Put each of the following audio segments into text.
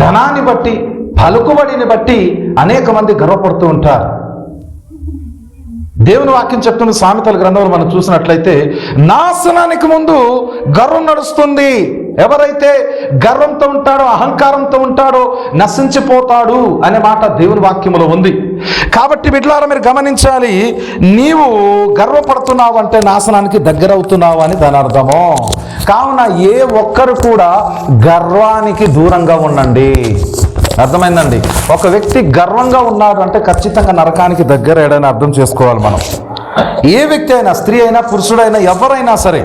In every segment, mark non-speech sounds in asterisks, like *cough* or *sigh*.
ధనాన్ని బట్టి పలుకుబడిని బట్టి అనేక మంది గర్వపడుతూ ఉంటారు. దేవుని వాక్యం చెప్తున్న సామెతల గ్రంథంలో మనం చూసినట్లయితే నాశనానికి ముందు గర్వం నడుస్తుంది. ఎవరైతే గర్వంతో ఉంటాడో అహంకారంతో ఉంటాడో నశించిపోతాడు అనే మాట దేవుని వాక్యములో ఉంది. కాబట్టి బిడ్లారా మీరు గమనించాలి నీవు గర్వపడుతున్నావు అంటే నాశనానికి దగ్గర అవుతున్నావు అని దాని అర్థము. కావున ఏ ఒక్కరు కూడా గర్వానికి దూరంగా ఉండండి. అర్థమైందండి? ఒక వ్యక్తి గర్వంగా ఉన్నాడు అంటే ఖచ్చితంగా నరకానికి దగ్గర ఏడైనా అర్థం చేసుకోవాలి మనం. ఏ వ్యక్తి అయినా స్త్రీ అయినా పురుషుడైనా ఎవరైనా సరే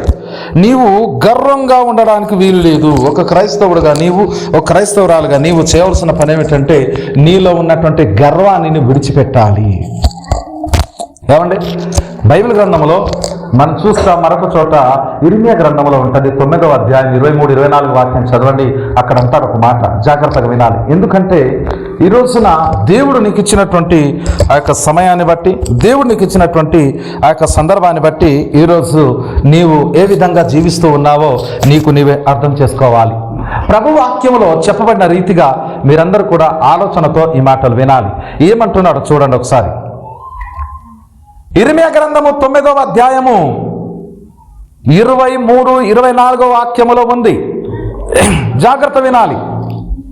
నీవు గర్వంగా ఉండడానికి వీలు లేదు. ఒక క్రైస్తవుడుగా నీవు ఒక క్రైస్తవురాలుగా నీవు చేయవలసిన పని ఏమిటంటే నీలో ఉన్నటువంటి గర్వాన్ని నువ్వు విడిచిపెట్టాలి. ఏమండి? బైబిల్ గ్రంథంలో మనం చూస్తాం మరొక చోట ఇర్మియా గ్రంథంలో ఉంటుంది. తొమ్మిదవ అధ్యాయం ఇరవై మూడు ఇరవై నాలుగు వాక్యం చదవండి. అక్కడ అంటారు ఒక మాట జాగ్రత్తగా వినాలి. ఎందుకంటే ఈ రోజున దేవుడు నీకు ఇచ్చినటువంటి ఆ యొక్క సమయాన్ని బట్టి దేవుడు నీకు ఇచ్చినటువంటి ఆ యొక్క సందర్భాన్ని బట్టి ఈరోజు నీవు ఏ విధంగా జీవిస్తూ ఉన్నావో నీకు నీవే అర్థం చేసుకోవాలి. ప్రభు వాక్యములో చెప్పబడిన రీతిగా మీరందరూ కూడా ఆలోచనతో ఈ మాటలు వినాలి. ఏమంటున్నాడో చూడండి ఒకసారి. ఇరిమియా గ్రంథము తొమ్మిదవ అధ్యాయము ఇరవై మూడు ఇరవై నాలుగో వాక్యములో ఉంది. *clears throat* జాగ్రత్త వినాలి.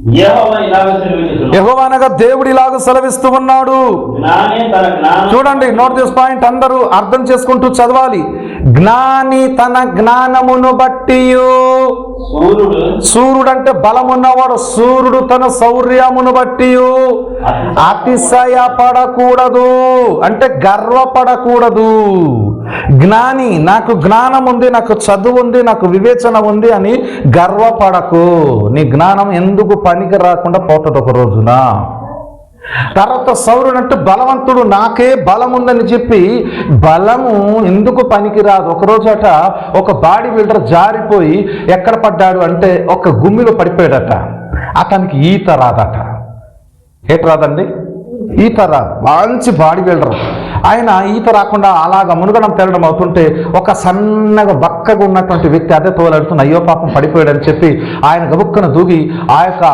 ఇలాగ సెలవిచ్చుచున్నాడు. యహోవానగా దేవుడిలాగా సెలవిస్తూ ఉన్నాడు. చూడండి నోట్ దిస్ పాయింట్ అందరూ అర్థం చేసుకుంటూ చదవాలి. జ్ఞాని తన జ్ఞానమును బట్టి సూర్యుడు అంటే బలమున్నవాడు. సూర్యుడు తన శౌర్యమును బట్టి అతిశయపడకూడదు అంటే గర్వపడకూడదు. జ్ఞాని నాకు జ్ఞానం ఉంది నాకు చదువు ఉంది నాకు వివేచన ఉంది అని గర్వపడకు. నీ జ్ఞానం ఎందుకు పనికి రాకుండా పోతుంది ఒక రోజున? తర్వాత సౌరుడు అంటే బలవంతుడు నాకే బలం ఉందని చెప్పి బలము ఎందుకు పనికిరాదు? ఒక రోజట ఒక బాడీ బిల్డర్ జారిపోయి ఎక్కడ పడ్డాడు అంటే ఒక గుమ్మిలో పడిపోయాడట. అతనికి ఈత రాదట. ఏట రాదండి? ఈత మంచి బాడీ బిల్డర్. ఆయన ఈత రాకుండా అలాగ మునుగడం తేలడం అవుతుంటే ఒక సన్నగా బక్కగా ఉన్నటువంటి వ్యక్తి అదే తోలాడుతున్న అయ్యో పాపం పడిపోయాడని చెప్పి ఆయన గబుక్కన దూగి ఆ యొక్క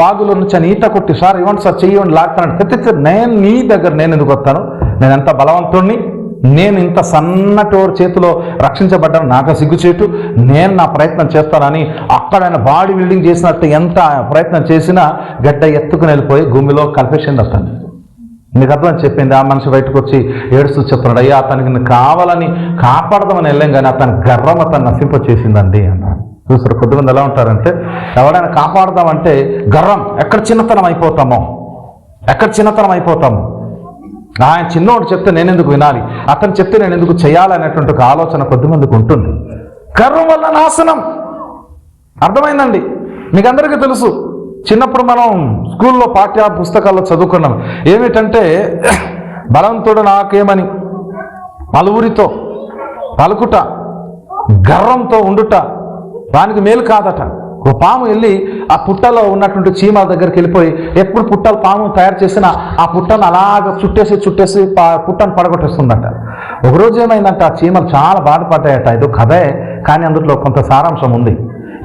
వాగులో నుంచి అని ఈత కొట్టి సార్ ఇవ్వండి సార్ చెయ్యండి లాగుతాను ప్రతి నేను నీ దగ్గర నేను ఎందుకు వస్తాను? నేను ఎంత బలవంతుణ్ణి? నేను ఇంత సన్నటోరు చేతిలో రక్షించబడ్డాను నాకు సిగ్గుచేటు. నేను నా ప్రయత్నం చేస్తానని అక్కడ ఆయన బాడీ బిల్డింగ్ చేసినట్టు ఎంత ప్రయత్నం చేసినా గడ్డ ఎత్తుకుని వెళ్ళిపోయి భూమిలో కలిపేసింది అతన్ని నీకు అర్థం చెప్పింది. ఆ మనిషి బయటకు వచ్చి ఏడుస్తూ చెప్తున్నాడు అయ్యా అతనికి కావాలని కాపాడదామని వెళ్ళాం కానీ అతని గర్వం అతను నశింప చేసిందండి అన్నాడు. చూసారు కొద్దిమంది ఎలా ఉంటారంటే ఎవరైనా కాపాడదామంటే గర్వం ఎక్కడ చిన్నతనం అయిపోతామో ఎక్కడ చిన్నతనం అయిపోతాము. ఆయన చిన్నోడు చెప్తే నేను ఎందుకు వినాలి? అతను చెప్తే నేను ఎందుకు చేయాలనేటువంటి ఒక ఆలోచన కొద్దిమందికి ఉంటుంది. గర్వం వల్ల నాశనం. అర్థమైందండి? మీకు అందరికీ తెలుసు చిన్నప్పుడు మనం స్కూల్లో పాఠ్య పుస్తకాల్లో చదువుకున్నాం. ఏమిటంటే బలంతుడు నాకేమని? పలువురితో పలుకుట గర్వంతో ఉండుట దానికి మేలు కాదట. ఒక పాము వెళ్ళి ఆ పుట్టలో ఉన్నటువంటి చీమల దగ్గరికి వెళ్ళిపోయి ఎప్పుడు పుట్టలు పాము తయారు చేసినా ఆ పుట్టను అలాగ చుట్టేసి చుట్టేసి పుట్టను పడగొట్టేస్తుందట. ఒకరోజు ఏమైందంట ఆ చీమలు చాలా బాధపడ్డాయట. ఇది కథే కానీ అందులో కొంత సారాంశం ఉంది.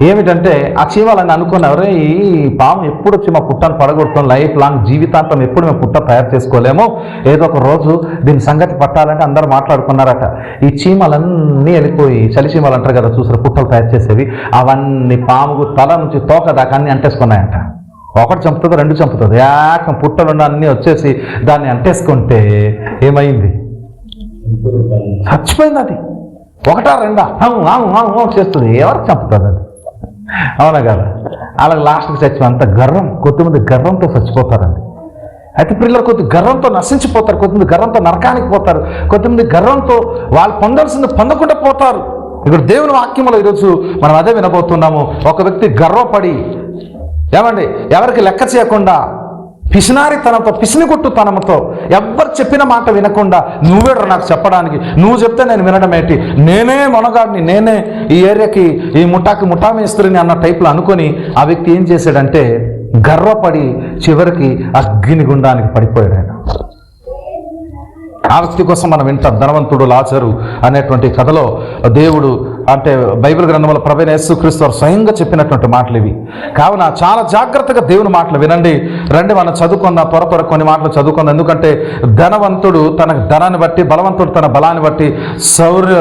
ఏమిటంటే ఆ చీమలని అనుకున్నవరే ఈ పాము ఎప్పుడు వచ్చి మా పుట్టను పడగొడతాం లైఫ్ లాంగ్ జీవితాంతం ఎప్పుడు మేము పుట్ట తయారు చేసుకోలేము? ఏదో ఒక రోజు దీని సంగతి పట్టాలంటే అందరూ మాట్లాడుకున్నారట. ఈ చీమలన్నీ వెళ్ళిపోయి చలి చీమలు అంటారు కదా చూసారు పుట్టలు తయారు చేసేవి. అవన్నీ పాముకు తల నుంచి తోక దాకా అన్ని అంటేసుకున్నాయంట. ఒకటి చంపుతుంది రెండు చంపుతుంది. ఏకం పుట్టలున్న అన్నీ వచ్చేసి దాన్ని అంటేసుకుంటే ఏమైంది? చచ్చిపోయింది అది. ఒకటా రెండా? చేస్తుంది. ఎవరు చంపుతుంది అది? అవునా కదా? అలా లాస్ట్కి చచ్చి అంత గర్వం కొద్దిమంది గర్వంతో చచ్చిపోతారండి. అయితే పిల్లలు కొద్ది గర్వంతో నశించిపోతారు కొద్దిమంది గర్వంతో నరకానికి పోతారు కొద్దిమంది గర్వంతో వాళ్ళు పొందాల్సింది పొందకుండా పోతారు. ఇక్కడ దేవుని వాక్యంలో ఈరోజు మనం అదే వినబోతున్నాము. ఒక వ్యక్తి గర్వపడి ఏమండి? ఎవరికి లెక్క చేయకుండా పిసినారితనంతో పిసినిగుట్టుతనంతో ఎవ్వరు చెప్పిన మాట వినకుండా నువ్వేడు నాకు చెప్పడానికి? నువ్వు చెప్తే నేను వినడం ఏంటి? నేనే మొనగాడిని నేనే ఈ ఏరియాకి ఈ ముఠాకి ముఠా మేస్త్రిని అన్న టైప్లో అనుకొని ఆ వ్యక్తి ఏం చేశాడంటే గర్వపడి చివరికి అగ్ని గుండానికి పడిపోయాడు ఆయన. ఆస్తి కోసం మనం వింటాం ధనవంతుడు లాచరు అనేటువంటి కథలో దేవుడు అంటే బైబిల్ గ్రంథంలో ప్రవీణ యేసుక్రీస్తు వారు స్వయంగా చెప్పినటువంటి మాటలు ఇవి. కావున చాలా జాగ్రత్తగా దేవుని మాటలు వినండి. రండి మనం చదువుకుందాం త్వర త్వర కొన్ని మాటలు చదువుకుందాం. ఎందుకంటే ధనవంతుడు తన ధనాన్ని బట్టి బలవంతుడు తన బలాన్ని బట్టి శౌర్య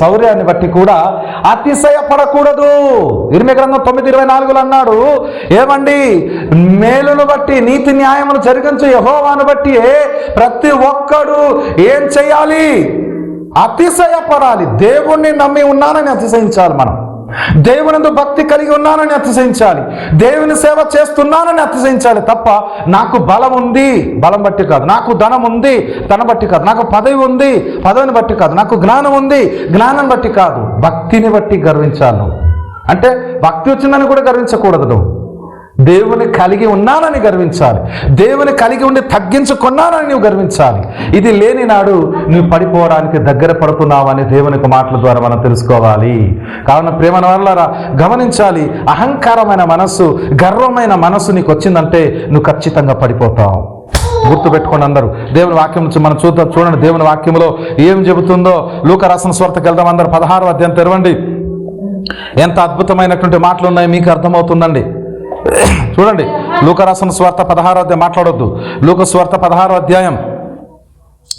శౌర్యాన్ని బట్టి కూడా అతిశయపడకూడదు. ఇరిమి గ్రంథం తొమ్మిది ఇరవై నాలుగులో అన్నాడు ఏమండి? మేలును బట్టి నీతి న్యాయమును జరిగించు యహోవాను బట్టి ప్రతి ఒక్కడు ఏం చేయాలి? అతిశయపడాలి. దేవుణ్ణి నమ్మి ఉన్నానని అతిశయించాలి మనం. దేవునిందు భక్తి కలిగి ఉన్నానని అతిశయించాలి. దేవుని సేవ చేస్తున్నానని అతిశయించాలి తప్ప నాకు బలం ఉంది. బలం బట్టి కాదు. నాకు ధనం ఉంది. ధనం బట్టి కాదు. నాకు పదవి ఉంది. పదవిని బట్టి కాదు. నాకు జ్ఞానం ఉంది. జ్ఞానం బట్టి కాదు. భక్తిని బట్టి గర్వించాలి అంటే భక్తి వచ్చిందని కూడా గర్వించకూడదు నువ్వు. దేవుని కలిగి ఉన్నానని గర్వించాలి. దేవుని కలిగి ఉండి తగ్గించుకున్నానని నువ్వు గర్వించాలి. ఇది లేని నాడు నువ్వు పడిపోవడానికి దగ్గర పడుతున్నావని దేవుని యొక్క మాటల ద్వారా మనం తెలుసుకోవాలి. కావున ప్రేమ వల్ల గమనించాలి. అహంకారమైన మనస్సు గర్వమైన మనస్సు నీకు వచ్చిందంటే నువ్వు ఖచ్చితంగా పడిపోతావు. గుర్తుపెట్టుకోండి అందరూ దేవుని వాక్యం నుంచి మనం చూద్దాం చూడండి దేవుని వాక్యంలో ఏం చెబుతుందో. లూక రాసిన స్వార్థకి వెళ్దాం అందరూ పదహారు అధ్యాయం తెరవండి. ఎంత అద్భుతమైనటువంటి మాటలు ఉన్నాయి మీకు అర్థమవుతుందండి. చూడండి లూకరాసిన స్వార్థ పదహారో అధ్యాయం మాట్లాడొద్దు. లూక స్వార్థ పదహారో అధ్యాయం.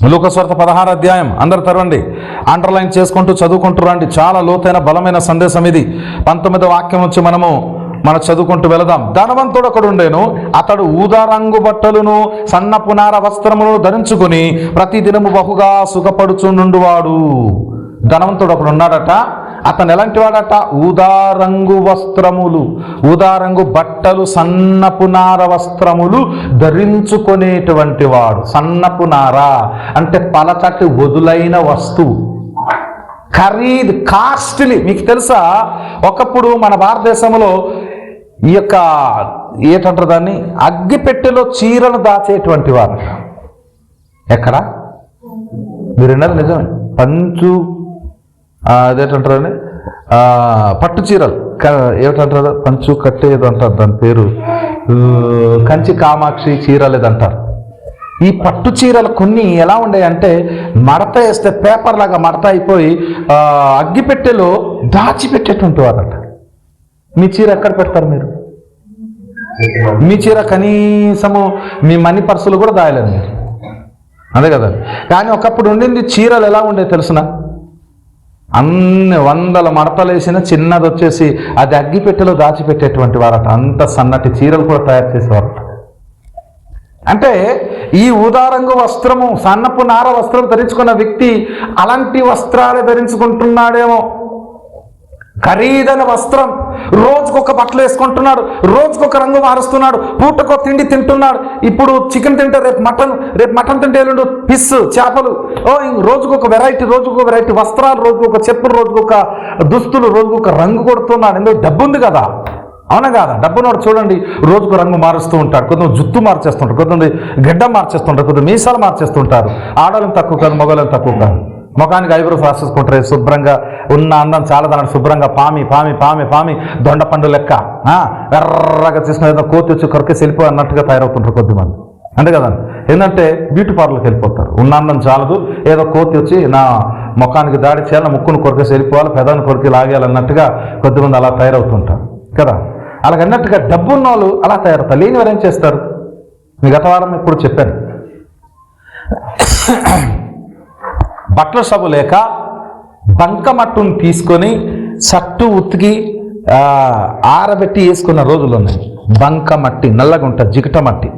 లూక స్వార్థ పదహారో అధ్యాయం. అందరు తరవండి. అండర్లైన్ చేసుకుంటూ చదువుకుంటూ రండి. చాలా లోతైన బలమైన సందేశం ఇది. పంతొమ్మిదో వాక్యం నుంచి మనము మన చదువుకుంటూ వెళదాం. ధనవంతుడు ఒకడు ఉండేను. అతడు ఊదా రంగు బట్టలును సన్న పునార వస్త్రములను ధరించుకుని ప్రతిదినము బహుగా సుఖపడుచుండువాడు ధనవంతుడు ఒకడు ఉన్నాడట. అతను ఎలాంటి వాడట ఊదారంగు వస్త్రములు ఊదారంగు బట్టలు సన్నపు నార వస్త్రములు ధరించుకునేటువంటి వాడు. సన్నపు నార అంటే పలచటి వదులైన వస్తువు. ఖరీదు కాస్ట్లీ. మీకు తెలుసా? ఒకప్పుడు మన భారతదేశంలో ఈ యొక్క ఏంటంటారు దాన్ని? అగ్గిపెట్టెలో చీరలు దాచేటువంటి వారు ఎక్కడ? మీరు విన్నారు నిజమే. పంచు అదేంటంటారని పట్టు చీరలు. క- ఏమిటంటారు? పంచు కట్టే అంటారు దాని పేరు. కంచి కామాక్షి చీరలు ఏదో అంటారు ఈ పట్టు చీరలు కొన్ని ఎలా ఉండేయంటే మడత వేస్తే పేపర్ లాగా మడత అయిపోయి అగ్గిపెట్టెలో దాచిపెట్టేటువంటి వారట మీ చీర ఎక్కడ పెడతారు మీరు? మీ చీర కనీసము మీ మనీ పర్సులు కూడా దాయలేదు మీరు. అదే కదా. కానీ ఒకప్పుడు ఉండింది చీరలు ఎలా ఉండేవి తెలుసునా? అన్ని వందల మడతలేసిన చిన్నది వచ్చేసి అది అగ్గిపెట్టెలో దాచిపెట్టేటువంటి వారట. అంత సన్నటి చీరలు కూడా తయారు చేసేవారట. అంటే ఈ ఊదారంగు వస్త్రము సన్నపు నార వస్త్రం ధరించుకున్న వ్యక్తి అలాంటి వస్త్రాలు ధరించుకుంటున్నాడేమో. ఖరీదైన వస్త్రం. రోజుకొక బట్టలు వేసుకుంటున్నాడు రోజుకొక రంగు మారుస్తున్నాడు పూటకో తిండి తింటున్నాడు. ఇప్పుడు చికెన్ తింటే రేపు మటన్ రేపు మటన్ తింటే ఎల్లుండు పిస్ చేపలు. ఓ ఇంక రోజుకొక వెరైటీ రోజుకొక వెరైటీ వస్త్రాలు రోజుకొక చెప్పులు రోజుకొక దుస్తులు రోజుకొక రంగు కొడుతున్నాడు. ఎందుకు? డబ్బు ఉంది కదా. అవునా కాదా? డబ్బునోడు చూడండి రోజుకు రంగు మారుస్తూ ఉంటాడు. కొంతమంది జుత్తు మార్చేస్తుంటారు కొంతమంది గడ్డ మార్చేస్తుంటారు కొంతమంది మీసాలు మార్చేస్తుంటారు. ఆడవాళ్ళని తక్కువ కాదు మగవాళ్ళని తక్కువ కాదు. ముఖానికి ఐబ్రోస్ రాసేసుకుంటారు శుభ్రంగా ఉన్న అందం చాలా దాని శుభ్రంగా పామి పామి పామి పామి దొండపండు లెక్క. ఎర్రగా తీసుకుని ఏదో కోతి వచ్చి కొరకేసి వెళ్ళిపో అన్నట్టుగా తయారవుతుంటారు కొద్దిమంది. అంతే కదా? ఏంటంటే బ్యూటీ పార్లర్కి వెళ్ళిపోతారు. ఉన్న అందం చాలదు ఏదో కోతి వచ్చి నా ముఖానికి దాడి చేయాలి నా ముక్కును కొరికేసి వెళ్ళిపోవాలి పెదాన్ని కొరికి లాగేయాలన్నట్టుగా కొద్దిమంది అలా తయారవుతుంటారు. కదా? అలాగన్నట్టుగా డబ్బు ఉన్న వాళ్ళు అలా తయారవుతారు. లేని వారు ఏం చేస్తారు? మీ గత వారం ఇప్పుడు చెప్పాను. బట్టల సబ్బు లేక బంకమట్టును తీసుకొని సట్టు ఉతికి ఆరబెట్టి వేసుకున్న రోజులు ఉన్నాయి. బంక మట్టి నల్లగా ఉంటుంది జిగట మట్టి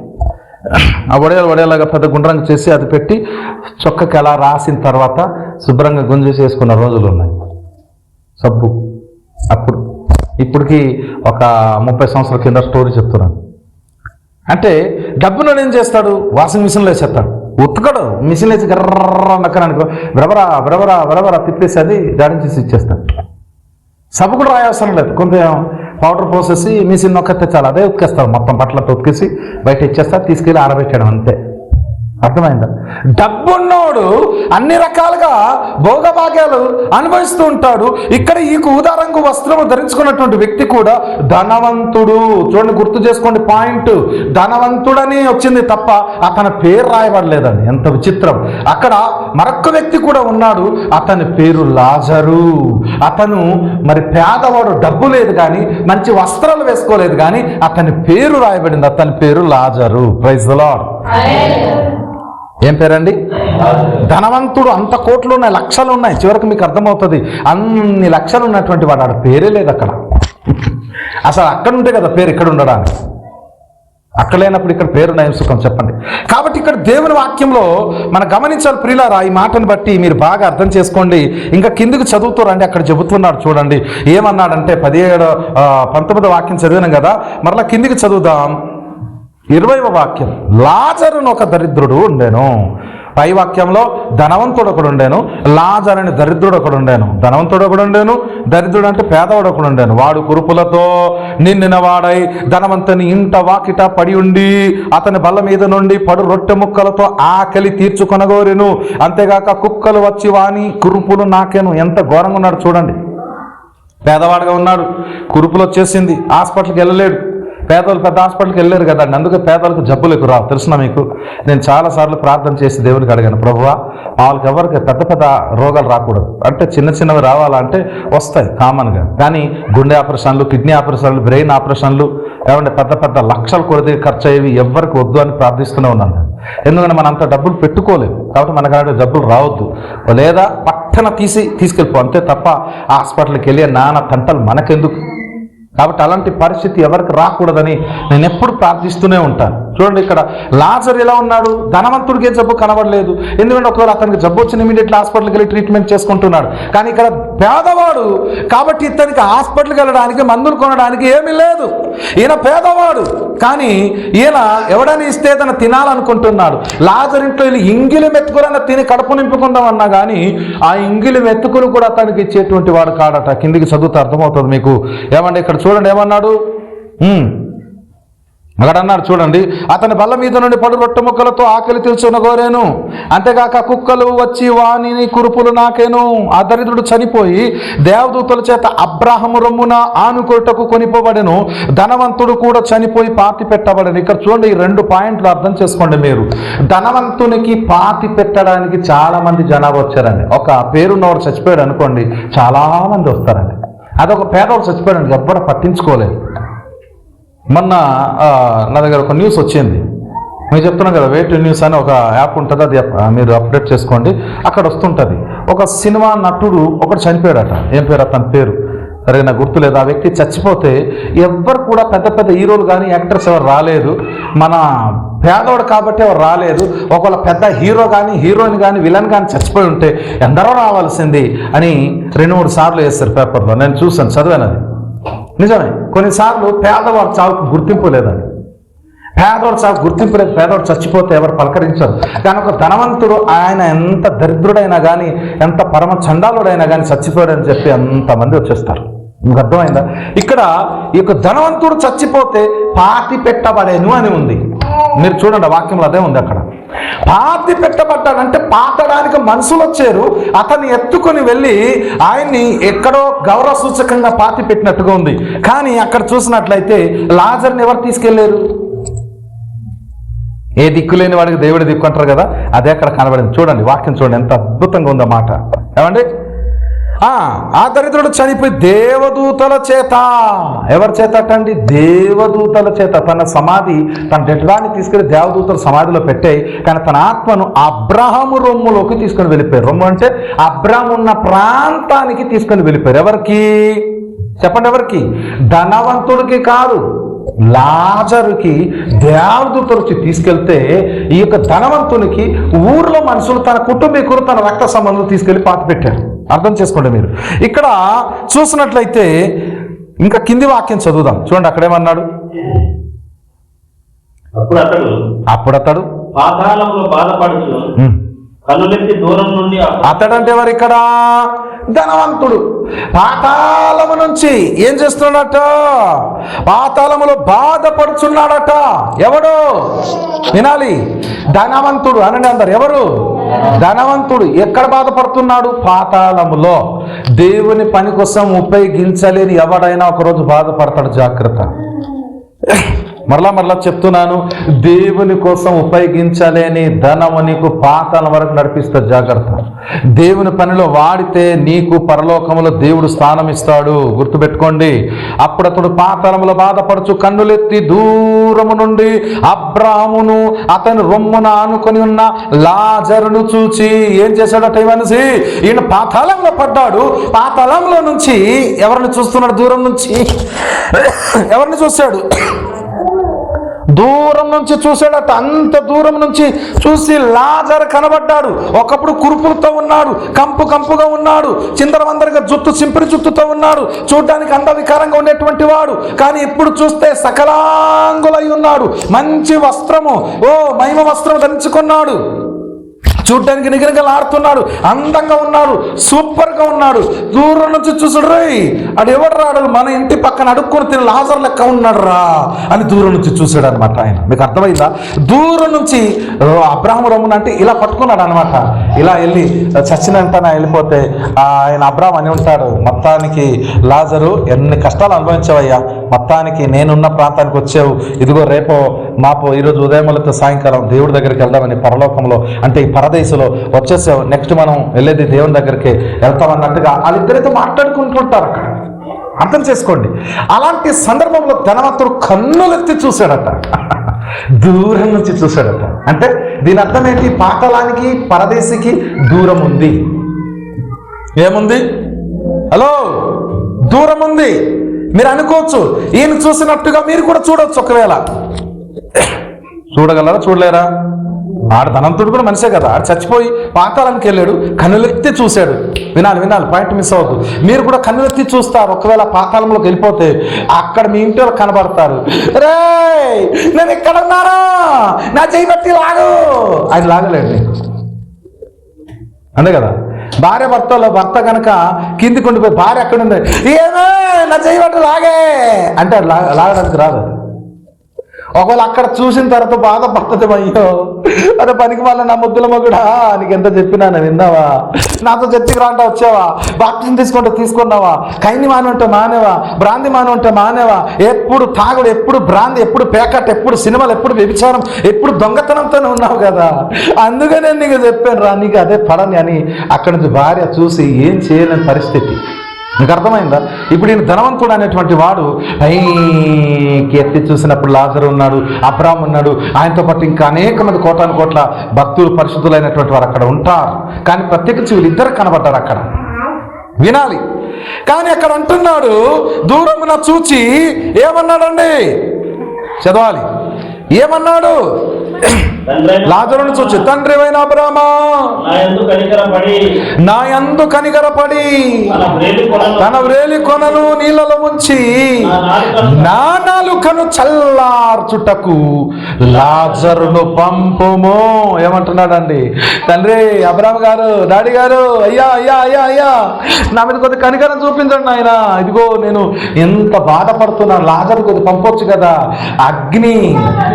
ఆ వడేలు వడేలాగా పెద్ద గుండ్రంగా చేసి అది పెట్టి చొక్కకి అలా రాసిన తర్వాత శుభ్రంగా గుంజేసి వేసుకున్న రోజులు ఉన్నాయి. సబ్బు. అప్పుడు ఇప్పటికి ఒక ముప్పై సంవత్సరాల కింద స్టోరీ చెప్తున్నాను. అంటే డబ్బును ఏం చేస్తాడు? వాషింగ్ మిషన్లో వేసేస్తాడు. ఉతకడు. మిషన్ వేసి గర్ర నక్కన అనుకో బ్రబరా బ్రబరా బ్రబరా తిప్పేసి అది డాడీ చేసి ఇచ్చేస్తాను సభ కూడా రాయవసరం లేదు. కొంచెం పౌడర్ పోసేసి మిషన్ నొక్కితే చాలు. అదే ఉతికేస్తాడు మొత్తం బట్టలతో ఉతికేసి బయట ఇచ్చేస్తారు తీసుకెళ్ళి ఆరబెట్టడం అంతే. అర్థమైందా? డబ్బున్నోడు అన్ని రకాలుగా భోగభాగ్యాలు అనుభవిస్తూ ఉంటాడు. ఇక్కడ ఈ ఊదారంగు వస్త్రము ధరించుకున్నటువంటి వ్యక్తి కూడా ధనవంతుడు. చూడండి గుర్తు చేసుకోండి పాయింట్. ధనవంతుడని వచ్చింది తప్ప అతని పేరు రాయబడలేదండి. ఎంత విచిత్రం. అక్కడ మరొక వ్యక్తి కూడా ఉన్నాడు. అతని పేరు లాజరు. అతను మరి పేదవాడు డబ్బు లేదు కానీ మంచి వస్త్రాలు వేసుకోలేదు కానీ అతని పేరు రాయబడింది. అతని పేరు లాజరు. ప్రైజ్ లాడ్ ఏం పేరండి? ధనవంతుడు అంత కోట్లు ఉన్నాయి లక్షలు ఉన్నాయి చివరికి మీకు అర్థమవుతుంది అన్ని లక్షలు ఉన్నటువంటి వాడు ఆడ పేరే లేదు అక్కడ. అసలు అక్కడ ఉంటే కదా పేరు ఇక్కడ ఉండడానికి. అక్కడ లేనప్పుడు ఇక్కడ పేరు నయం సుఖం చెప్పండి. కాబట్టి ఇక్కడ దేవుని వాక్యంలో మనం గమనించాలి ప్రియులారా ఈ మాటను బట్టి మీరు బాగా అర్థం చేసుకోండి. ఇంకా కిందికి చదువుతూ రండి అక్కడ చెబుతున్నాడు చూడండి. ఏమన్నాడంటే పదిహేడు ఆ, పంతొమ్మిదో వాక్యం చదివినాం కదా మరలా కిందికి చదువుదాం. ఇరవైవ వాక్యం. లాజరును ఒక దరిద్రుడు ఉండేను. పై వాక్యంలో ధనవంతుడు ఒకడు ఉండేను. లాజర్ దరిద్రుడు ఒకడు ఉండేను. ధనవంతుడు ఒకడు ఉండేను. దరిద్రుడు అంటే పేదవాడు ఒకడు ఉండేను. వాడు కురుపులతో నిండిన వాడై ధనవంతుని ఇంట వాకిట పడి ఉండి అతని బల్ల మీద నుండి పడు రొట్టె ముక్కలతో ఆకలి తీర్చుకొనగోరెను. అంతేగాక కుక్కలు వచ్చి వాని కురుపులు నాకేను. ఎంత ఘోరంగా ఉన్నాడు చూడండి. పేదవాడుగా ఉన్నాడు. కురుపులు వచ్చేసింది. హాస్పిటల్కి వెళ్ళలేడు. పేదలు పెద్ద హాస్పిటల్కి వెళ్ళారు కదండి. అందుకే పేదలకు జబ్బులు ఎక్కువ రావు. తెలుసునా మీకు? నేను చాలాసార్లు ప్రార్థన చేసి దేవునికి అడిగాను ప్రభువా వాళ్ళకి ఎవరికి పెద్ద పెద్ద రోగాలు రాకూడదు. అంటే చిన్న చిన్నవి రావాలంటే వస్తాయి కామన్గా. కానీ గుండె ఆపరేషన్లు కిడ్నీ ఆపరేషన్లు బ్రెయిన్ ఆపరేషన్లు ఏమంటే పెద్ద పెద్ద లక్షల కొరది ఖర్చు అయ్యేవి ఎవరికి వద్దు అని ప్రార్థిస్తూనే ఉన్నాను ఎందుకంటే మనం అంత డబ్బులు పెట్టుకోలేము. కాబట్టి మనకు అలాంటి జబ్బులు రావద్దు. లేదా పక్కన తీసి తీసుకెళ్ళిపో. అంతే తప్ప హాస్పిటల్కి వెళ్ళి నాన్న తంటలు మనకెందుకు? కాబట్టి అలాంటి పరిస్థితి ఎవరికి రాకూడదని నేను ఎప్పుడు ప్రార్థిస్తూనే ఉంటాను చూడండి ఇక్కడ లాజర్ ఎలా ఉన్నాడు? ధనవంతుడికి ఏ జబ్బు కనబడలేదు. ఎందుకంటే ఒకవేళ అతనికి జబ్బు వచ్చిన ఇమీడియట్లీ హాస్పిటల్కి వెళ్ళి ట్రీట్మెంట్ చేసుకుంటున్నాడు. కానీ ఇక్కడ పేదవాడు కాబట్టి ఇతనికి హాస్పిటల్కి వెళ్ళడానికి మందులు కొనడానికి ఏమీ లేదు. ఈయన పేదవాడు. కానీ ఈయన ఎవడని ఇస్తే తన తినాలనుకుంటున్నాడు. లాజర్ ఇంట్లో వెళ్ళి ఇంగిలి మెతుకులన్న తిని కడుపు నింపుకుందామన్నా కానీ ఆ ఇంగిలి మెతుకులు కూడా తనకి ఇచ్చేటువంటి వాడు కాడట. కిందికి చదువుతా అర్థమవుతుంది మీకు. ఏమంటే ఇక్కడ చూడండి ఏమన్నాడు? అక్కడ అన్నాడు చూడండి అతని బల్ల మీద నుండి పడు రొట్టె ముక్కలతో ఆకలి తీర్చున్న గోరేను. అంతేగాక కుక్కలు వచ్చి వాణిని కురుపులు నాకేను. ఆ దరిద్రుడు చనిపోయి దేవదూతల చేత అబ్రాహము రొమ్మున ఆనుకోటకు కొనిపోబడెను. ధనవంతుడు కూడా చనిపోయి పాతి పెట్టబడను. ఇక్కడ చూడండి ఈ రెండు పాయింట్లు అర్థం చేసుకోండి మీరు. ధనవంతునికి పాతి పెట్టడానికి చాలా మంది జనాభా వచ్చారండి. ఒక పేరున్నవాడు చచ్చిపోయాడు అనుకోండి చాలా మంది వస్తారండి. అదొక పేదవాడు చచ్చిపోయాడు ఎవ్వరు పట్టించుకోలేదు. మొన్న నా దగ్గర ఒక న్యూస్ వచ్చింది. మీకు చెప్తున్నాను కదా వెయిట్ న్యూస్ అని ఒక యాప్ ఉంటుంది అది మీరు అప్డేట్ చేసుకోండి. అక్కడ వస్తుంటుంది. ఒక సినిమా నటుడు ఒకడు చనిపోయాడట. ఏం పేరు? అతని పేరు. సరే నాకు గుర్తులేదు. ఆ వ్యక్తి చచ్చిపోతే ఎవ్వరు కూడా పెద్ద పెద్ద హీరోలు కానీ యాక్టర్స్ ఎవరు రాలేదు. మన పేదవాడు కాబట్టి ఎవరు రాలేదు. ఒకవేళ పెద్ద హీరో కానీ హీరోయిన్ కానీ విలన్ కానీ చచ్చిపోయి ఉంటే ఎందరో రావాల్సింది అని రెండు మూడు సార్లు వేస్తారు పేపర్లో. నేను చూశాను చదివాను అది నిజమే. కొన్నిసార్లు పేదవాడు చావుకు గుర్తింపు లేదండి. పేదవాడు చావు గుర్తింపు లేదు పేదవాడు చచ్చిపోతే ఎవరు పలకరించరు. కానీ ఒక ధనవంతుడు ఆయన ఎంత దరిద్రుడైనా కానీ ఎంత పరమ చండాలుడైనా కానీ చచ్చిపోయాడని చెప్పి అంతమంది వచ్చేస్తారు? మీకు అర్థమైందా? ఇక్కడ ఈ యొక్క ధనవంతుడు చచ్చిపోతే పాతి పెట్టబడేను అని ఉంది. మీరు చూడండి వాక్యంలో అదే ఉంది అక్కడ. పాతి పెట్టబడ్డాడంటే పాతడానికి మనుషులు వచ్చారు అతన్ని ఎత్తుకొని వెళ్ళి ఆయన్ని ఎక్కడో గౌరవ సూచకంగా పాతి పెట్టినట్టుగా ఉంది. కానీ అక్కడ చూసినట్లయితే లాజర్ని ఎవరు తీసుకెళ్ళారు? ఏ దిక్కు లేని వాడికి దేవుడి దిక్కు అంటారు కదా అదే అక్కడ కనబడింది. చూడండి వాక్యం చూడండి ఎంత అద్భుతంగా ఉందన్నమాట ఏమండి? ఆ, ఆ దరిద్రుడు చనిపోయి దేవదూతల చేత ఎవరి చేత అండి దేవదూతల చేత. తన సమాధి తన డెడ్డాన్ని తీసుకెళ్ళి దేవదూతల సమాధిలో పెట్టాయి కానీ తన ఆత్మను అబ్రహము రొమ్ములోకి తీసుకొని వెళ్ళిపోయారు. రొమ్ము అంటే అబ్రహం ఉన్న ప్రాంతానికి తీసుకొని వెళ్ళిపోయారు. ఎవరికి? చెప్పండి ఎవరికి? ధనవంతుడికి కాదు లాజరుకి దేవదూతలు వచ్చి తీసుకెళ్తే ఈ యొక్క ధనవంతునికి ఊర్లో మనుషులు తన కుటుంబీకులు తన రక్త సంబంధం తీసుకెళ్ళి పాత పెట్టారు అర్థం చేసుకోండి మీరు. ఇక్కడ చూసినట్లయితే ఇంకా కింది వాక్యం చదువుదాం. చూడండి అక్కడేమన్నాడు? అప్పుడు అతడు బాధపడుచు ఉమ్, కన్నులెత్తి దూరం నుండి ఆ అతడంటే ఎవరు ఇక్కడ? ధనవంతుడు. పాతాళము నుంచి ఏం చేస్తున్నాడట? పాతాళములో బాధపడుచున్నాడట. ఎవడు? వినాలి. ధనవంతుడు. అనండి అందరు ఎవరు? ధనవంతుడు ఎక్కడ బాధపడుతున్నాడు? పాతాళములో. దేవుని పని కోసం ఉపయోగించలేని ఎవడైనా ఒకరోజు బాధపడతాడు జాగ్రత్త. మరలా మరలా చెప్తున్నాను దేవుని కోసం ఉపయోగించలేని ధనము నీకు పాతాల వరకు నడిపిస్తా జాగ్రత్త. దేవుని పనిలో వాడితే నీకు పరలోకములో దేవుడు స్థానం ఇస్తాడు. గుర్తుపెట్టుకోండి అప్పుడు అతడు పాతాళములో బాధపడుచు కన్నులెత్తి దూరము నుండి అబ్రాహమును అతని రొమ్మున ఆనుకొని ఉన్న లాజరును చూచి ఏం చేశాడట ఇవనిసి ఈయన పాతాళంలో పడ్డాడు. పాతాళంలో నుంచి ఎవరిని చూస్తున్నాడు? దూరం నుంచి ఎవరిని చూశాడు దూరం నుంచి చూశాడట అంత దూరం నుంచి చూసి లాజర్ కనబడ్డాడు. ఒకప్పుడు కురుపులతో ఉన్నాడు కంపు కంపుగా ఉన్నాడు చిందరవందరగా జుట్టు చింపిరి జుట్టుతో ఉన్నాడు చూడడానికి అంధవికారంగా ఉండేటువంటి వాడు. కానీ ఇప్పుడు చూస్తే సకలాంగులై ఉన్నాడు. మంచి వస్త్రము ఓ మహిమ వస్త్రం ధరించుకున్నాడు. చూడ్డానికి నిగనిగలాడుతున్నాడు అందంగా ఉన్నాడు సూపర్గా ఉన్నాడు. దూరం నుంచి చూసుడు రేయ్ అడు ఎవడు రాడు మన ఇంటి పక్కన అడుక్కొని తిని లాజర్ లెక్క ఉన్నాడు రా అని దూరం నుంచి చూశాడు అనమాట ఆయన. మీకు అర్థమైందా? దూరం నుంచి అబ్రాహ్మ రమ్మున అంటే ఇలా పట్టుకున్నాడు అనమాట ఇలా వెళ్ళి చచ్చినంతన వెళ్ళిపోతే ఆయన అబ్రాహం అని ఉంటాడు. మొత్తానికి లాజరు ఎన్ని కష్టాలు అనుభవించవయ్యా. మొత్తానికి నేనున్న ప్రాంతానికి వచ్చావు. ఇదిగో రేపో మాపో ఈరోజు ఉదయములతో సాయంకాలం దేవుడి దగ్గరికి వెళ్దామని పరలోకంలో అంటే ఈ పరదేశంలో వచ్చేసావు. నెక్స్ట్ మనం వెళ్ళేది దేవుని దగ్గరికి వెళ్తామన్నట్టుగా వాళ్ళిద్దరితో మాట్లాడుకుంటుంటారు అక్కడ. అర్థం చేసుకోండి. అలాంటి సందర్భంలో ధనవంతుడు కన్నులెత్తి చూశాడట. దూరం నుంచి చూశాడట. అంటే దీని అర్థం ఏంటి? పాతలానికి పరదేశికి దూరం ఉంది. ఏముంది? హలో? దూరం ఉంది. మీరు అనుకోవచ్చు ఈయన చూసినట్టుగా మీరు కూడా చూడవచ్చు ఒకవేళ. చూడగలరా చూడలేరా? ఆడ ధనంతుడు కూడా మనిషే కదా ఆడు చచ్చిపోయి పాతాళానికి వెళ్ళాడు కన్నులెత్తి చూశాడు. వినాలి వినాలి పాయింట్ మిస్ అవ్వద్దు మీరు కూడా కన్నులెత్తి చూస్తారు ఒకవేళ పాతాళంలోకి వెళ్ళిపోతే అక్కడ మీ ఇంటి వాళ్ళు కనబడతారు. రే నేను ఇక్కడ ఉన్నాను నా చేయి బట్టి లాగు. అది లాగలేండి. అంతే కదా? భార్య భర్తలో భర్త కనుక కిందికి ఉండిపోయి భార్య ఎక్కడ ఉంది? ఏమే నా చేయబట్టు లాగే! అంటే లాగడానికి రాదు. ఒకవేళ అక్కడ చూసిన తర్వాత బాధపడుతుంది అయ్యో అరే పనికి మళ్ళీ నా ముద్దుల మగుడా? నీకు ఎంత చెప్పినా నేను విన్నావా? నాతో చర్చికి రాంట వచ్చావా? బాప్టిజం తీసుకుంటే తీసుకున్నావా? కైని మానుంటే మానేవా? బ్రాంది మానుంటే మానేవా? ఎప్పుడు తాగుడు ఎప్పుడు బ్రాంది ఎప్పుడు పేకట్ ఎప్పుడు సినిమాలు ఎప్పుడు వ్యభిచారం ఎప్పుడు దొంగతనంతోనే ఉన్నావు కదా. అందుకనే నీకు చెప్పాను రా నీకు అదే పడని అని అక్కడి నుంచి భార్య చూసి ఏం చేయలేని పరిస్థితి. నీకు అర్థమైందా? ఇప్పుడు ఈయన ధనవంతుడు అనేటువంటి వాడు పైకి ఎత్తి చూసినప్పుడు లాజరు ఉన్నాడు అబ్రామ్ ఉన్నాడు ఆయనతో పాటు ఇంకా అనేక మంది కోటాను కోట్ల భక్తులు పరిశుద్ధులైనటువంటి వారు అక్కడ ఉంటారు. కానీ ప్రత్యేకించి వీళ్ళిద్దరు కనబడ్డారు అక్కడ. వినాలి. కానీ అక్కడ అంటున్నాడు దూరమున చూచి ఏమన్నాడండి? చదవాలి. ఏమన్నాడు? లాజరును చూచి తండ్రి అయిన అబ్రామా నా ఎందుకు కనికరపడి తన వ్రేలి కొనను. నీళ్ళలో ముంచి. నా నాలుకను చల్లార్చుటకు లాజరును పంపుము. ఏమంటున్నాడండి? తండ్రి అబ్రామ్ గారు డాడీ గారు అయ్యా అయ్యా అయ్యా అయ్యా. నా మీద కొద్ది కనికరం చూపించండి ఆయన ఇదిగో నేను ఎంత బాధపడుతున్నాను. లాజరు కొద్ది పంపొచ్చు కదా. అగ్ని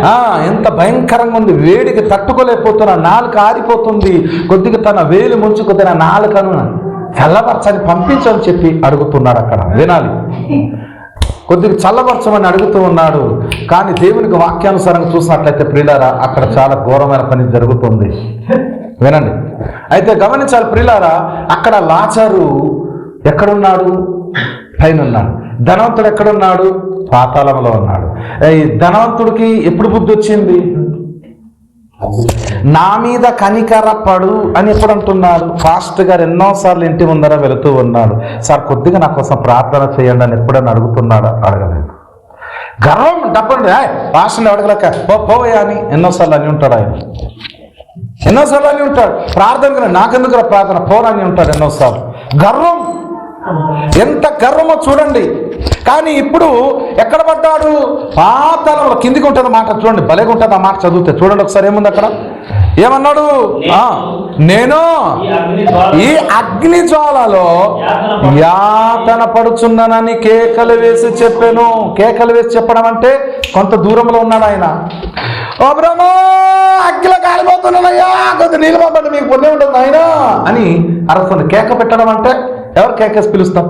ఆ ఎంత భయంకరంగా ఉంది వేడికి తట్టుకోలేకపోతున్నా నాలుక ఆరిపోతుంది. కొద్దిగా తన వేలు ముంచు కొద్దిగా నాలుకను చల్లబరచని పంపించని చెప్పి అడుగుతున్నాడు అక్కడ. వినాలి. కొద్దిగా చల్లబరచమని అడుగుతూ ఉన్నాడు. కానీ దేవునికి వాక్యానుసారంగా చూసినట్లయితే ప్రియులారా అక్కడ చాలా ఘోరమైన పని జరుగుతుంది. వినండి. అయితే గమనించాలి ప్రియులారా అక్కడ లాచారు ఎక్కడున్నాడు? పైన ఉన్నాడు ధనవంతుడు ఎక్కడున్నాడు? పాతాళంలో ఉన్నాడు. ఈ ధనవంతుడికి ఎప్పుడు బుద్ధి వచ్చింది? నా మీద కనికర పడు అని ఎప్పుడు అంటున్నారు? ఫాస్ట్ గారు ఎన్నోసార్లు ఇంటి ముందర వెళుతూ ఉన్నాడు సార్ కొద్దిగా నా కోసం ప్రార్థన చేయండి అని ఎప్పుడైనా అడుగుతున్నాడు? అడగలేదు. గర్వం డబ్బండి ఫాస్ట్ని అడగలేక ఓ పోవయ్యా అని ఎన్నోసార్లు అని ఉంటాడు ఆయన. ఎన్నోసార్లు అని ఉంటాడు. ప్రార్థన నాకెందుకు ప్రార్థన? పోరాని ఉంటాడు ఎన్నోసార్లు. గర్వం. ఎంత గర్వమో చూడండి. కానీ ఇప్పుడు ఎక్కడ పడ్డాడు? పాతాళంలో కిందికి ఉంటుంది మాట చూడండి భలేగా ఉంటుంది ఆ మాట చదివితే. చూడండి ఒకసారి ఏముంది అక్కడ? ఏమన్నాడు? నేను. ఈ అగ్ని జ్వాలలో యాతన పడుచున్నానని కేకలు వేసి చెప్పాను. కేకలు వేసి చెప్పడం అంటే కొంత దూరంలో ఉన్నాడు ఆయన. ఓ బ్రహ్మ అగ్గిలో కాలిపోతున్నానయ్యా కొంత నీళ్ళు పంపండి మీకు పుణ్యం ఉంటుంది ఆయన అని అరస్తుంది కేక పెట్టడం అంటే ఎవరు కేకేసి పిలుస్తాం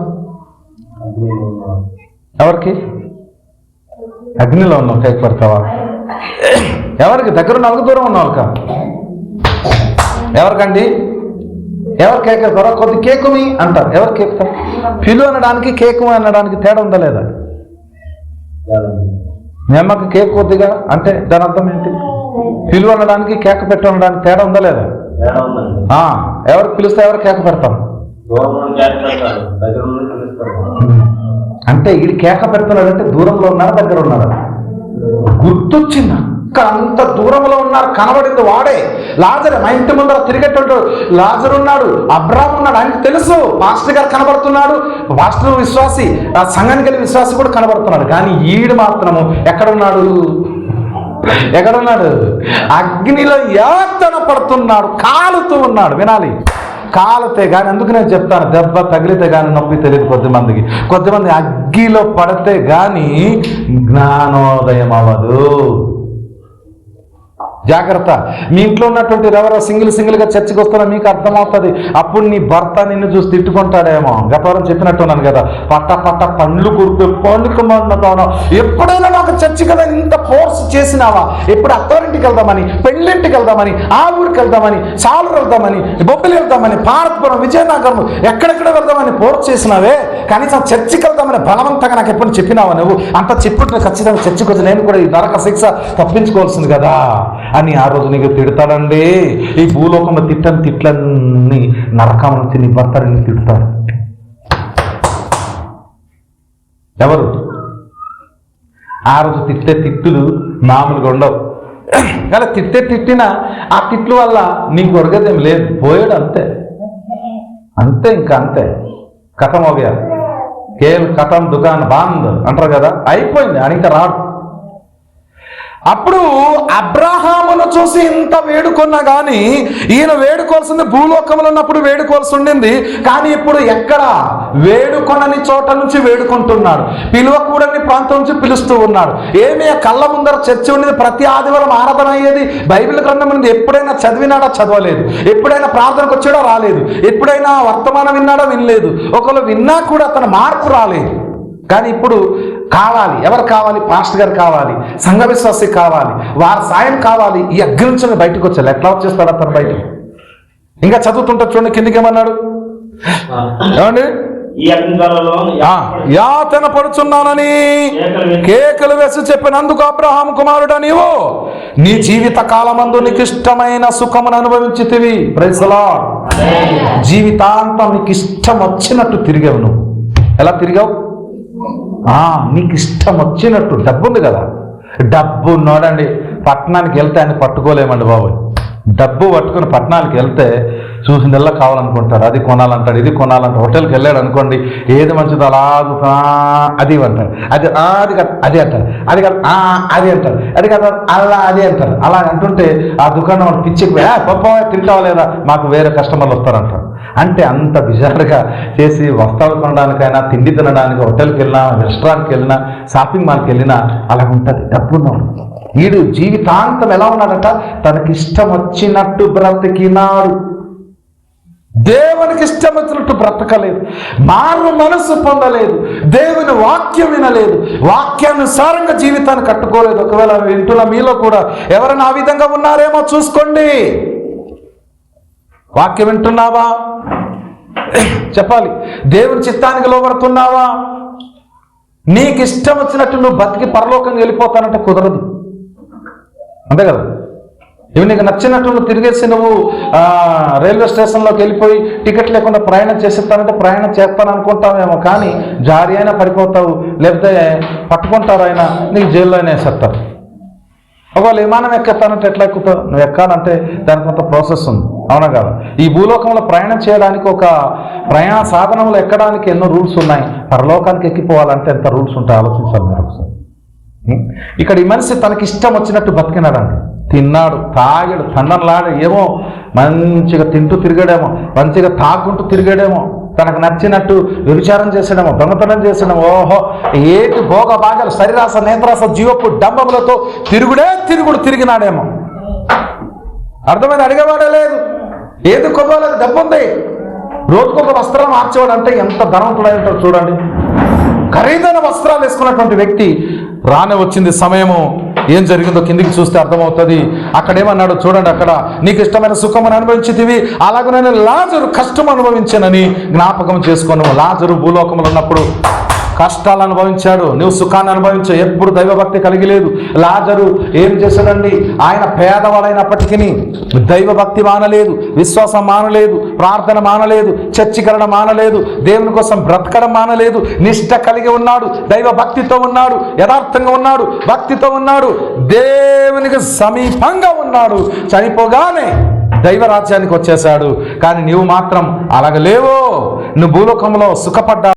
ఎవరికి? అగ్నిలో ఉన్నావు కేక్ పెడతావా? ఎవరికి? దగ్గర వాళ్ళకి దూరం ఉన్న వాళ్ళకా ఎవరికండి? ఎవరు కేక్ వేస్తారో? కొద్ది కేకుమి అంటారు. ఎవరు కేకుతారు పిలు అనడానికి కేకు అనడానికి తేడా ఉందా లేదా? మీ అమ్మకి కేక్ కొద్దిగా అంటే దాని అర్థం ఏంటి? పిలు అనడానికి కేక్ పెట్టు అనడానికి తేడా ఉందా లేదా? ఎవరికి పిలిస్తే ఎవరు కేక పెడతాం అంటే ఈడు కేక పెడుతున్నాడంటే దూరంలో ఉన్నారా దగ్గర ఉన్నారా? గుర్తొచ్చింది. అక్కడ అంత దూరంలో ఉన్నారు కనబడింది వాడే. లాజర్ మా ఇంటి ముందర తిరిగేటట్టు లాజర్ ఉన్నాడు అబ్రామ్ ఉన్నాడు ఆయనకు తెలుసు మాస్టర్ గారు కనబడుతున్నాడు. పాస్టర్ విశ్వాసి ఆ సంఘానికి విశ్వాసి కూడా కనబడుతున్నాడు. కానీ ఈడు మాత్రము ఎక్కడ ఉన్నాడు ఎక్కడున్నాడు? అగ్నిలో యాతన పడుతున్నాడు కాలుతూ ఉన్నాడు. వినాలి. కాలుతే కానీ అందుకు నేను చెప్తాను దెబ్బ తగిలితే కానీ నొప్పి తెలియదు కొద్దిమందికి కొద్దిమంది అగ్గిలో పడితే కానీ జ్ఞానోదయం అవ్వదు. జాగ్రత్త. మీ ఇంట్లో ఉన్నటువంటి ఎవరో సింగిల్ సింగిల్గా చర్చకు వస్తున్నా మీకు అర్థమవుతుంది. అప్పుడు నీ భర్త నిన్ను చూసి తిట్టుకుంటాడేమో. గతవారం చెప్పినట్టున్నాను కదా. పట్ట పట్ట పండ్లు కురుకు పండుకు ఎప్పుడైనా నాకు చర్చి కదా ఇంత ఫోర్స్ చేసినావా? ఎప్పుడు అత్తారింటికి వెళ్దామని పెళ్ళింటికి వెళ్దామని ఆ ఊరికి వెళ్దామని సాలు వెళ్దామని బొబ్బిలి వెళ్దామని భారతపురం విజయనగరం ఎక్కడెక్కడ వెళ్దామని ఫోర్స్ చేసినావే? కనీసం చర్చికి వెళ్దామని బలవంతంగా నాకు ఎప్పుడు చెప్పినావా నువ్వు? అంత చెప్పుంటే ఖచ్చితంగా చర్చికి వచ్చి నేను కూడా ఈ నరక శిక్ష తప్పించుకోవాల్సింది కదా. అని ఆ రోజు నీకు తిడతాడండి? ఈ భూలోకంలో తిట్టని తిట్లన్నీ నరకం నుంచి నీ భర్త నిన్ను తిడతాడు. ఎవరు? ఆ రోజు తిట్టే తిట్టులు మామూలుగా ఉండవు. కానీ తిట్టే తిట్టిన ఆ తిట్లు వల్ల నీకు ఒరగదేం లేదు. పోయాడు అంతే. అంతే ఇంకా అంతే. కథం అవగా కేవలం కథం దుకాణం బాంద్ అంటారు కదా? అయిపోయింది. అని ఇంకా రాడు. అప్పుడు అబ్రహామును చూసి ఇంత వేడుకున్నా కానీ ఈయన వేడుకోవాల్సింది భూలోకంలో ఉన్నప్పుడు వేడుకోవాల్సి ఉండింది. కానీ ఇప్పుడు ఎక్కడ? వేడుకొనని చోట నుంచి వేడుకుంటున్నాడు. పిలువకూడని ప్రాంతం నుంచి పిలుస్తూ ఉన్నాడు. ఏమి కళ్ళ ముందర చర్చ ఉండేది ప్రతి ఆదివారం ఆరాధన అయ్యేది బైబిల్ గ్రంథం ఉంది. ఎప్పుడైనా చదివినాడా చదవలేదు. ఎప్పుడైనా ప్రార్థనకు వచ్చాడో రాలేదు. ఎప్పుడైనా వర్తమానం విన్నాడో వినలేదు. ఒకవేళ విన్నా కూడా అతను మార్పు రాలేదు. కానీ ఇప్పుడు కావాలి. ఎవరు కావాలి? పాస్టర్ గారు కావాలి. సంఘ విశ్వాసి కావాలి. వారి సాయం కావాలి. ఈ అగ్ని నుంచి బయటకు వచ్చారు. ఎట్లా వచ్చేస్తాడు అతను బయట? ఇంకా చదువుతుంటా చూడండి కిందికి ఏమన్నాడు ఏమండి యాతన పడుచున్నానని కేకలు వేసి చెప్పినందుకు అబ్రహాం కుమారుడా నీవు. నీ జీవిత కాలమందు నీకు ఇష్టమైన సుఖమును అనుభవించితివి. ప్రైసలా జీవితాంతం నీకు ఇష్టం వచ్చినట్టు తిరిగావు నువ్వు. ఎలా తిరిగావు? నీకు ఇష్టం వచ్చినట్టు డబ్బు ఉంది కదా. డబ్బు నోడండి పట్టణానికి వెళ్తే ఆయన పట్టుకోలేమండి బాబు డబ్బు పట్టుకుని పట్టణానికి వెళ్తే చూసిందల్లా కావాలనుకుంటారు? అది కొనాలంటాడు ఇది కొనాలంటాడు హోటల్కి వెళ్ళాడు అనుకోండి ఏది మంచిదో అలా అది అంటాడు. అది అది కాదు అది అంటారు అది కాదు అది అంటారు అది కాదు అలా అది అంటారు అలా అంటుంటే ఆ దుకాణం పిచ్చికి పోయి, గొప్ప తింటావా లేదా? మాకు వేరే కస్టమర్లు వస్తారంటారు అంటే అంత బిజారుగా చేసి వస్త్రాలు కొనడానికైనా తిండి తినడానికి హోటల్కి వెళ్ళినా రెస్టారెంట్కి వెళ్ళినా షాపింగ్ మాల్కి వెళ్ళినా అలా ఉంటుంది. డబ్బున్నాడు వీడు. జీవితాంతం ఎలా ఉన్నాడట? తనకి ఇష్టం వచ్చినట్టు బ్రతికినాడు. దేవునికి ఇష్టం వచ్చినట్టు బ్రతకలేదు. మారు మనసు పొందలేదు. దేవుని వాక్యం వినలేదు. వాక్యానుసారంగా జీవితాన్ని కట్టుకోలేదు. ఒకవేళ వింటున్న మీలో కూడా ఎవరైనా ఆ విధంగా ఉన్నారేమో చూసుకోండి. వాక్యం వింటున్నావా? చెప్పాలి. దేవుని చిత్తానికి లోబడుతున్నావా? నీకు ఇష్టం వచ్చినట్టు నువ్వు బతికి పరలోకం వెళ్ళిపోతానంటే కుదరదు. అంతే కదా? ఇవి నీకు నచ్చినట్టు నువ్వు తిరిగేసి నువ్వు రైల్వే స్టేషన్లోకి వెళ్ళిపోయి టికెట్ లేకుండా ప్రయాణం చేసేస్తానంటే ప్రయాణం చేస్తాను అనుకుంటావేమో కానీ జారి అయినా పడిపోతావు. లేకపోతే పట్టుకుంటారు అయినా నీకు జైల్లో అయినా వేసేస్తారు ఒకవేళ విమానం ఎక్కేస్తానంటే ఎట్లా ఎక్కుతావు నువ్వు ఎక్కాలంటే దానికి కొంత ప్రాసెస్ ఉంది. అవునా కదా? ఈ భూలోకంలో ప్రయాణం చేయడానికి ఒక ప్రయాణ సాధనంలో ఎక్కడానికి ఎన్నో రూల్స్ ఉన్నాయి. పరలోకానికి ఎక్కిపోవాలంటే ఎంత రూల్స్ ఉంటాయి? ఆలోచించాలి మీరు ఒకసారి. ఇక్కడ ఈ మనిషి తనకి ఇష్టం వచ్చినట్టు బతికినాడండి తిన్నాడు తాగాడు తన్నలాడు ఏమో మంచిగా తింటూ తిరిగాడేమో మంచిగా తాగుంటూ తిరిగాడేమో. తనకు నచ్చినట్టు వ్యభిచారం చేసడము దొంగతనం చేసడము ఓహో ఏటి భోగ భాగాలు శరీరాస నేత్రాస జీవపు డంబములతో తిరుగుడే తిరుగుడు తిరిగినాడేమో. అర్థమైన అడిగేవాడే లేదు. ఏది కొవ్వాలేదు? డబ్బు ఉంది రోజుకొక వస్త్రం మార్చేవాడు అంటే ఎంత ధనవంతుడై ఉంటాడు చూడండి. ఖరీదైన వస్త్రాలు వేసుకున్నటువంటి వ్యక్తి రానే వచ్చింది సమయము. ఏం జరిగిందో కిందికి చూస్తే అర్థమవుతుంది. అక్కడేమన్నాడు చూడండి అక్కడ నీకు ఇష్టమైన సుఖమని అనుభవించితివి అలాగే నేను లాజరు కష్టం అనుభవించానని జ్ఞాపకం చేసుకోను లాజరు భూలోకములు ఉన్నప్పుడు కష్టాలు అనుభవించాడు నువ్వు సుఖాన్ని అనుభవించావు ఎప్పుడు దైవభక్తి కలిగి లేదు లాజరు ఏం చేశాడండి? ఆయన పేదవాడైనప్పటికీ దైవభక్తి మానలేదు విశ్వాసం మానలేదు ప్రార్థన మానలేదు చర్చికరణ మానలేదు దేవుని కోసం బ్రతకడం మానలేదు నిష్ట కలిగి ఉన్నాడు దైవ భక్తితో ఉన్నాడు యథార్థంగా ఉన్నాడు భక్తితో ఉన్నాడు దేవునికి సమీపంగా ఉన్నాడు. చనిపోగానే దైవరాజ్యానికి వచ్చేశాడు. కానీ నీవు మాత్రం అలాగ లేవో నువ్వు భూలోకంలో సుఖపడ్డా